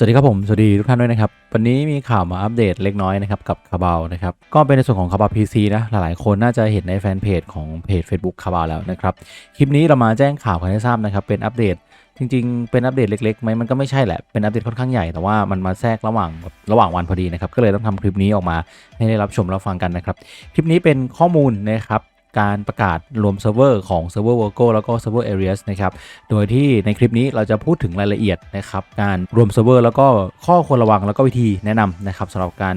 สวัสดีครับผม สวัสดีทุกท่านด้วยนะครับ วันนี้มีข่าวมาอัปเดตเล็กน้อยนะครับกับคาบาลนะครับ ก็เป็นในส่วนของคาบาลพีซีนะ หลายๆ คนน่าจะเห็นในแฟนเพจของเพจ Facebook คาบาลแล้วนะครับ คลิปนี้เรามาแจ้งข่าวกันให้ทราบนะครับ เป็นอัปเดตจริง ๆ เป็นอัปเดตเล็กๆไหมมันก็ไม่ใช่แหละ เป็นอัปเดตค่อนข้างใหญ่ แต่ว่ามันมาแทรกระหว่างระหว่างวันพอดีนะครับ ก็เลยต้องทำคลิปนี้ออกมาให้ได้รับชมรับฟังกันนะครับ คลิปนี้เป็นข้อมูลนะครับ การประกาศรวมเซิร์ฟเวอร์ของเซิร์ฟเวอร์ Worko แล้วก็เซิร์ฟเวอร์ Areas นะครับ โดยที่ในคลิปนี้เราจะพูดถึงรายละเอียดนะครับ การรวมเซิร์ฟเวอร์แล้วก็ข้อควรระวังแล้วก็วิธีแนะนำนะครับสำหรับการ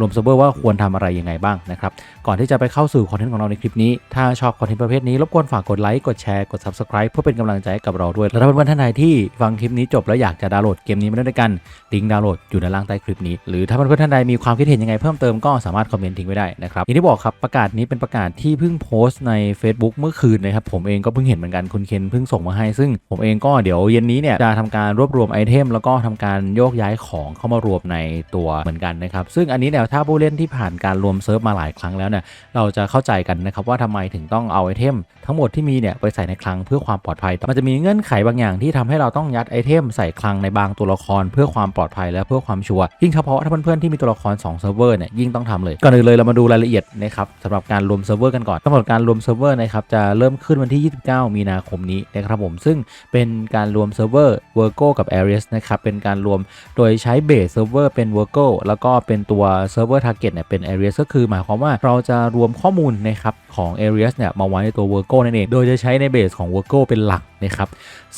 รวมเซิร์ฟเวอร์ว่าควรทำอะไรยังไงบ้างนะครับ ก่อนที่จะไปเข้าสู่คอนเทนต์ของเราในคลิปนี้ ถ้าชอบคอนเทนต์ประเภทนี้ รบกวนฝากกดไลค์ กดแชร์ กด Subscribe เพื่อเป็นกำลังใจกับเราด้วย และถ้าเพื่อนๆท่านใดที่ฟังคลิปนี้จบแล้วอยากจะดาวน์โหลดเกมนี้มาเล่นด้วยกัน ลิงก์ดาวน์โหลดอยู่ด้านล่างใต้คลิปนี้ หรือถ้าเพื่อนๆท่านใดมีความคิดเห็นยังไงเพิ่มเติมก็สามารถคอมเมนต์ทิ้งไว้ได้นะครับอย่างที่บอกครับประกาศนี้เป็นประกาศที่เพิ่งโพสต์ใน Facebook เมื่อคืนนะครับผมเองก็เพิ่งเห็นเหมือนกันคุณเคนเพิ่งส่งมาให้ ซึ่งผมเองก็เดี๋ยวเย็นนี้เนี่ยจะทำการรวบรวมไอเทมแล้วก็ทำการโยกย้ายของเข้ามารวมในตัวเหมือนกันนะครับซึ่งอันนี้เนี่ยถ้าผู้เล่นที่ผ่านการรวมเซิร์ฟมาหลายครั้งแล้วเนี่ยเราจะเข้าใจกันนะครับว่าทำไมถึงต้องเอาไอเทมทั้งหมดที่มีเนี่ยไปใส่ในคลังเพื่อความปลอดภัย มันจะมีเงื่อนไขบางอย่างที่ทำให้เราต้องยัดไอเทมใส่คลังในบางตัวละครเพื่อความปลอดภัยและเพื่อความชัวร์ยิ่งเฉพาะถ้าเพื่อนๆที่มีตัวละคร2เซิร์ฟเวอร์เนี่ยยิ่งต้องทำเลยก่อนอื่นเลยเรามาดูรายละเอียดนะครับสำหรับการรวมเซิร์ฟเวอร์กันก่อนกำหนดการรวมเซิร์ฟเวอร์นะครับจะเริ่มขึ้นวันที่ 29 มีนาคมนี้นะครับผมซึ่งเป็นการรวมเซิร์ฟเวอร์ Virgo กับ Aries นะครับเป็นการรวมโดยใช้เบสเซิร์ฟเวอร์เป็น Virgo แล้วก็เป็นตัวเซิร์ฟเวอร์ทรเก็ตเนี่ยเป็น Arias ก็คือหมายความว่าเราจะรวมข้อมูลนะครับของ Arias เนี่ยมาไว้ในตัว Virgo นั่นเองโดยจะใช้ในเบสของ Virgo เป็นหลักนะครับ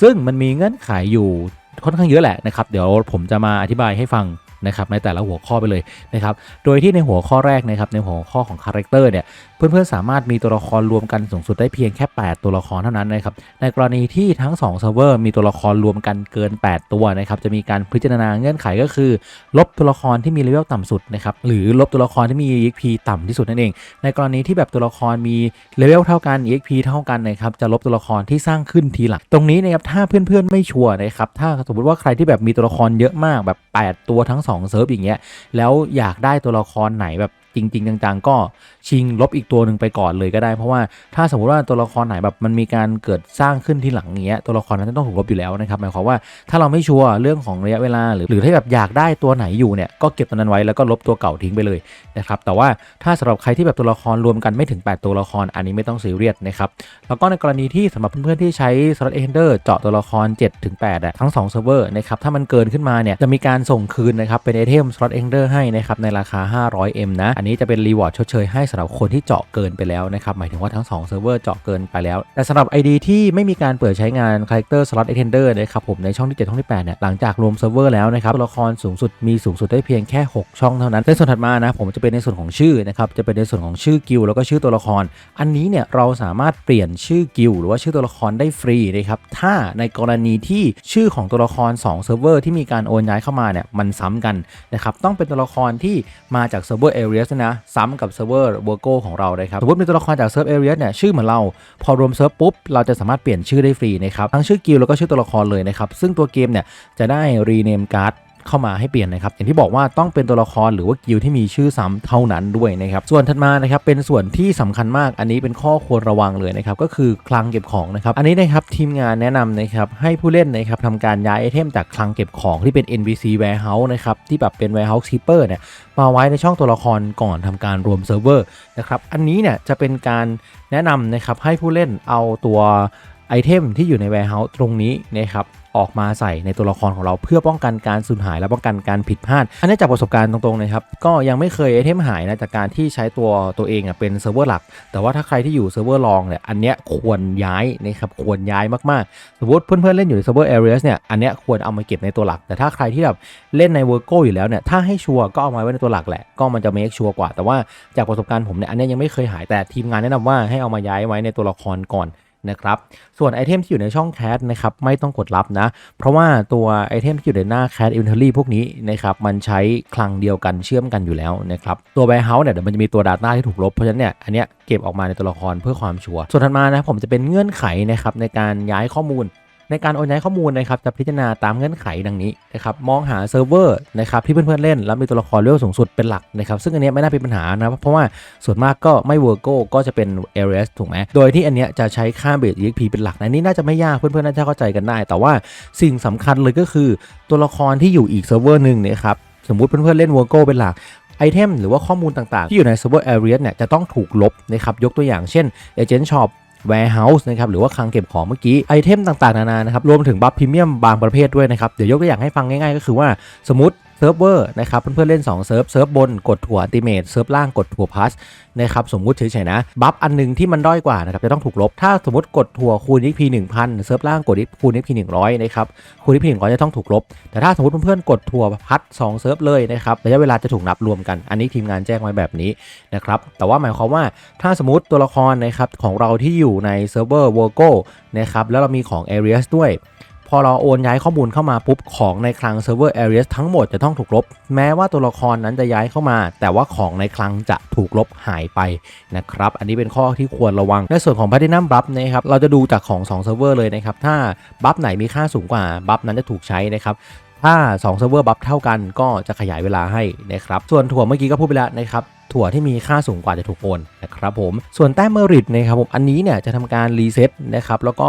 ซึ่งมันมีเงื่อนไขอยู่ค่อนข้างเยอะแหละนะครับ เดี๋ยวผมจะมาอธิบายให้ฟัง นะครับในแต่ละหัวข้อไปเลยนะครับโดยที่ในหัวข้อแรกนะครับในหัวข้อของคาแรคเตอร์เนี่ยเพื่อนๆสามารถมีตัวละครรวมกันสูงสุดได้เพียงแค่ 8 ตัวละครเท่านั้นนะครับในกรณีที่ทั้ง2เซิร์ฟเวอร์มีตัวละครรวมกันเกิน 8 ตัวนะครับจะมีการพิจารณาเงื่อนไขก็คือ ลบตัวละครที่มีเลเวลต่ำสุดนะครับหรือลบตัวละครที่มี EXP ต่ำที่สุดนั่นเอง ในกรณีที่แบบตัวละครมีเลเวลเท่ากัน EXP เท่ากันนะครับจะลบตัวละครที่สร้างขึ้นทีหลังตรงนี้นะครับถ้าเพื่อนๆไม่ชัวร์นะครับถ้าสมมติว่าใครที่แบบมีตัวละครเยอะมากแบบ 8 ตัวทั้ง2เซิร์ฟอย่างเงี้ยแล้วอยากได้ตัวละครไหนแบบ จริง ๆ จังๆ ก็ชิงลบอีกตัวหนึ่งไปก่อนเลยก็ได้ เพราะว่าถ้าสมมติว่าตัวละครไหนแบบมันมีการเกิดสร้างขึ้นที่หลังอย่างเงี้ยตัวละครนั้นต้องถูกลบอยู่แล้วนะครับหมายความว่าถ้าเราไม่ชัวร์เรื่องของระยะเวลาหรือหรือถ้าแบบอยากได้ตัวไหนอยู่เนี่ยก็เก็บตัวนั้นไว้แล้วก็ลบตัวเก่าทิ้งไปเลยนะครับแต่ว่าถ้าสำหรับใครที่แบบตัวละครรวมกันไม่ถึง 8 ตัวละครอันนี้ไม่ต้องซีเรียสนะครับแล้วก็ในกรณีที่สำหรับเพื่อนๆที่ใช้สล็อตเอนเดอร์เจาะตัวละคร7ถึง8อะทั้ง2เซิร์ฟเวอร์นะครับถ้ามันเกินขึ้นมาเนี่ยจะมีการส่งคืนนะครับเป็นไอเทมสล็อตเอนเดอร์ให้นะครับในราคา 500M นะอันนี้จะเป็นรีวอร์ดชดเชยให้สำหรับคนที่เจาะเกินไปแล้วนะครับหมายถึงว่าทั้ง2เซิร์ฟเวอร์เจาะเกินไปแล้ว แต่สำหรับ ID ที่ไม่มีการเปิดใช้งาน Character Slot Extender นะครับผมในช่องที่7ช่องที่8เนี่ยหลังจากรวมเซิร์ฟเวอร์แล้วนะครับตัวละครสูงสุดมีสูงสุดได้เพียงแค่ 6 ช่องเท่านั้นในส่วนถัดมานะผมจะเป็นในส่วนของชื่อนะครับจะเป็นในส่วนของชื่อกิลแล้วก็ชื่อตัวละคร อันนี้เนี่ยเราสามารถเปลี่ยนชื่อกิลหรือว่าชื่อตัวละครได้ฟรีนะครับถ้าในกรณีที่ชื่อของตัวละคร2เซิร์ฟเวอร์ที่มีการโอนย้ายเข้ามาเนี่ยมันซ้ำกันนะครับต้องเป็นตัวละครที่มาจากเซิร์ฟเวอร์นะซ้ำกับเซิร์ฟเวอร์เวอร์โกของเราเลยครับสมมติมีตัวละครจากเซิร์ฟเอเรียสเนี่ยชื่อเหมือนเรา พอรวมเซิร์ฟปุ๊บ เราจะสามารถเปลี่ยนชื่อได้ฟรีนะครับทั้งชื่อกิลแล้วก็ชื่อตัวละครเลยนะครับซึ่งตัวเกมเนี่ยจะได้รีเนมการ์ด เข้ามาให้เปลี่ยนนะครับอย่างที่บอกว่าต้องเป็นตัวละครหรือว่ากิลที่มีชื่อซ้ำเท่านั้นด้วยนะครับส่วนถัดมานะครับเป็นส่วนที่สำคัญมากอันนี้เป็นข้อควรระวังเลยนะครับก็คือคลังเก็บของนะครับอันนี้นะครับทีมงานแนะนำนะครับให้ผู้เล่นนะครับทำการย้ายไอเทมจากคลังเก็บของที่เป็น NPC warehouse นะครับที่แบบเป็น warehouse keeper เนี่ยมาไว้ในช่องตัวละครก่อนทำการรวมเซิร์ฟเวอร์นะครับอันนี้เนี่ยจะเป็นการแนะนำนะครับให้ผู้เล่นเอาตัว ไอเทมที่อยู่ใน warehouse ตรงนี้นะครับออกมาใส่ในตัวละครของเราเพื่อป้องกันการสูญหายและป้องกันการผิดพลาด อันนี้จากประสบการณ์ตรงๆนะครับ ก็ยังไม่เคยไอเทมหายนะจากการที่ใช้ตัวตัวเองอะเป็นเซิร์ฟเวอร์หลัก แต่ว่าถ้าใครที่อยู่เซิร์ฟเวอร์รองเนี่ยอันเนี้ยควรย้ายนะครับควรย้ายมากๆ สมมติเพื่อนๆเล่นอยู่ในเซิร์ฟเวอร์ Areas เนี่ยอันเนี้ยควรเอามาเก็บในตัวหลัก แต่ถ้าใครที่แบบเล่นใน Virgo อยู่แล้วเนี่ยถ้าให้ชัวร์ก็เอามาไว้ในตัวหลักแหละก็มันจะ make ชัวร์กว่า แต่ว่าจากประสบการณ์ผมเนี่ยอันเนี้ยยังไม่เคยหายแต่ทีมงานแนะนำว่าให้เอามาย้ายไว้ในตัวละครก่อน นะครับ ส่วนไอเทมที่อยู่ในช่องแคสนะครับไม่ต้องกดรับนะ เพราะว่าตัวไอเทมที่อยู่ในหน้าแคสอินเทอรี่พวกนี้นะครับมันใช้คลังเดียวกันเชื่อมกันอยู่แล้วนะครับตัว Warehouse เนี่ยเดี๋ยวมันจะมีตัว Data ที่ถูกลบ เพราะฉะนั้นเนี่ยอันเนี้ยเก็บออกมาในตัวละครเพื่อความชัวร์ส่วนถัดมานะผมจะเป็นเงื่อนไขนะครับในการย้ายข้อมูล ในการโอนย้ายข้อมูลนะครับจะพิจารณาตามเงื่อนไขดังนี้นะครับมองหาเซิร์ฟเวอร์นะครับที่เพื่อนๆเล่น แล้วมีตัวละครเลเวลสูงสุดเป็นหลักนะครับซึ่งอันนี้ไม่น่าเป็นปัญหานะเพราะว่าส่วนมากก็ไม่เวอร์โกก็จะเป็นเอเรสถูกไหมโดยที่อันเนี้ยจะใช้ค่าเบส EXP เป็นหลักนะอันนี้น่าจะไม่ยากเพื่อนๆน่าจะเข้าใจกันได้ แต่ว่าสิ่งสำคัญเลยก็คือตัวละครที่อยู่อีกเซิร์ฟเวอร์หนึ่งเนี่ยครับสมมุติเพื่อนๆเล่นเวอร์โกเป็นหลักไอเทมหรือว่าข้อมูลต่างๆ ที่อยู่ใน Server Area เนี่ยจะต้องถูกลบนะครับยกตัวอย่างเช่น Agent Shop warehouse นะครับหรือว่าคลังเก็บของเมื่อกี้ไอเทมต่างๆนานานะครับรวมถึงบัฟพรีเมียมบางประเภทด้วยนะครับเดี๋ยวยกตัวอย่างให้ฟังง่ายๆ ก็คือว่าสมมติ เซิร์ฟเวอร์นะครับเพื่อนๆเล่น2เซิร์ฟเซิร์ฟบนกดถั่วอัติเมตเซิร์ฟล่างกดถั่วพัสนะครับสมมุติเฉยๆนะ บัฟอันหนึงที่มันด้อยกว่านะครับจะต้องถูกลบ ถ้าสมมติกดถั่วคูณ XP 1000เซิร์ฟล่างกดคูณ XP 100นะครับคูณ XP 100จะต้องถูกลบ แต่ถ้าสมมติเพื่อนๆกดถั่วพัด2เซิร์ฟเลยนะครับระยะเวลาจะถูกนับรวมกันอันนี้ทีมงานแจ้งไว้แบบนี้นะครับแต่ว่าหมายความว่าถ้าสมมติตัวละครนะครับของเราที่อยู่ในเซิร์ฟเวอร์ w o r g o นะครับแล้วเรามีของ Areas ด้วย อเราโอนย้ายข้อมูลเข้ามาปุ๊บของในคลังเซิร์ฟเวอร์ Areas ทั้งหมดจะต้องถูกลบ แม้ว่าตัวละครนั้นจะย้ายเข้ามา แต่ว่าของในคลังจะถูกลบหายไปนะครับ อันนี้เป็นข้อที่ควรระวัง ในส่วนของ Platinum Buff นะครับ เราจะดูจากของ2เซิร์ฟเวอร์เลยนะครับ ถ้าบัฟไหนมีค่าสูงกว่าบัฟนั้นจะถูกใช้นะครับถ้า2เซิร์ฟเวอร์บัฟเท่ากันก็จะขยายเวลาให้นะครับ ส่วนถั่วเมื่อกี้ก็พูดไปแล้วนะครับถั่วที่มีค่าสูงกว่าจะถูกโอนนะครับผมส่วนแต้มเมริตนะครับผมอันนี้เนี่ยจะทำการรีเซ็ตนะครับแล้วก็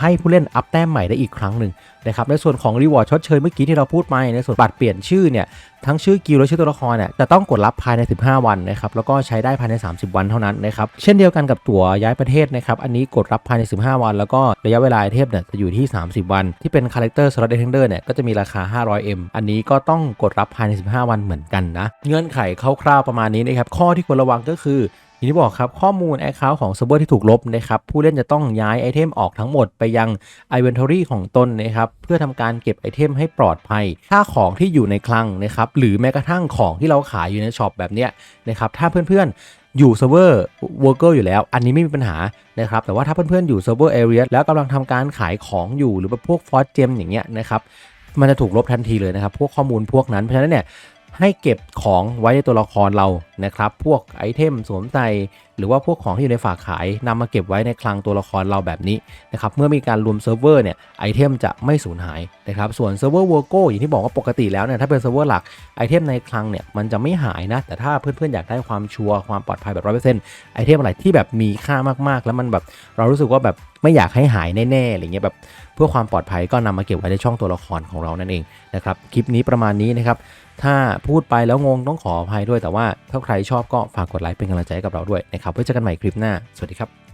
ให้ผู้เล่นอัพแต้มใหม่ได้อีกครั้งหนึ่งนะครับในส่วนของรีวอร์ดชดเชยเมื่อกี้ที่เราพูดไปในส่วนบัตรเปลี่ยนชื่อเนี่ยทั้งชื่อกิลด์และชื่อตัวละครเนี่ยจะต้องกดรับภายใน 15 วันนะครับแล้วก็ใช้ได้ภายใน 30 วันเท่านั้นนะครับเช่นเดียวกันกับตั๋วย้ายประเทศนะครับอันนี้กดรับภายใน 15 วัน แล้วก็ระยะเวลาเทมเนี่ยจะอยู่ที่ 30 วัน ที่เป็นคาแรคเตอร์สล็อตเดทเดอร์เนี่ยก็จะมีราคา 500M อันนี้ก็ต้องกดรับภายใน 15 วันเหมือนกันนะเงื่อนไขคร่าวประมาณนี้นะครับข้อที่ควรระวังก็คืออย่างที่บอกครับข้อมูล Account ของเซิร์ฟเวอร์ที่ถูกลบนะครับผู้เล่นจะต้องย้ายไอเทมออกทั้งหมดไปยัง Inventory ของตนนะครับเพื่อทำการเก็บไอเทมให้ปลอดภัย ถ้าของที่อยู่ในคลังนะครับหรือแม้กระทั่งของที่เราขายอยู่ในช็อปแบบเนี้ยนะครับถ้าเพื่อนๆอยู่เซิร์ฟเวอร์เวิร์กเกอร์อยู่แล้ว อันนี้ไม่มีปัญหานะครับแต่ว่าถ้าเพื่อนๆอยู่เซิร์ฟเวอร์แอเรียแล้วกำลังทำการขายของอยู่หรือพวกฟอสเจมอย่างเงี้ยนะครับมันจะถูกลบทันทีเลยนะครับพวกข้อมูลพวกนั้นเพราะฉะนั้นเนี่ย ให้เก็บของไว้ในตัวละครเรานะครับ พวกไอเทมสวมใส่ หรือว่าพวกของที่อยู่ในฝากขายนำมาเก็บไว้ในคลังตัวละครเราแบบนี้นะครับเมื่อมีการรวมเซิร์ฟเวอร์เนี่ยไอเทมจะไม่สูญหายนะครับส่วนเซิร์ฟเวอร์วอร์โก้อย่างที่บอกว่าปกติแล้วเนี่ยถ้าเป็นเซิร์ฟเวอร์หลักไอเทมในคลังเนี่ยมันจะไม่หายนะแต่ถ้าเพื่อนๆอยากได้ความชัวร์ความปลอดภัยแบบร้อยเปอร์เซ็นต์ไอเทมอะไรที่แบบมีค่ามากๆ แล้วมันแบบเรารู้สึกว่าแบบไม่อยากให้หายแน่ๆอะไรเงี้ยแบบเพื่อความปลอดภัยก็นำมาเก็บไว้ในช่องตัวละครของเรานั่นเองนะครับคลิปนี้ประมาณนี้นะครับถ้าพูดไปแล้วงงต้องขออภัยด้วย แต่ว่าถ้าใครชอบก็ฝากกดไลค์เป็นกำลังใจให้กับเราด้วยนะครับไว้เจอกันใหม่คลิปหน้า สวัสดีครับ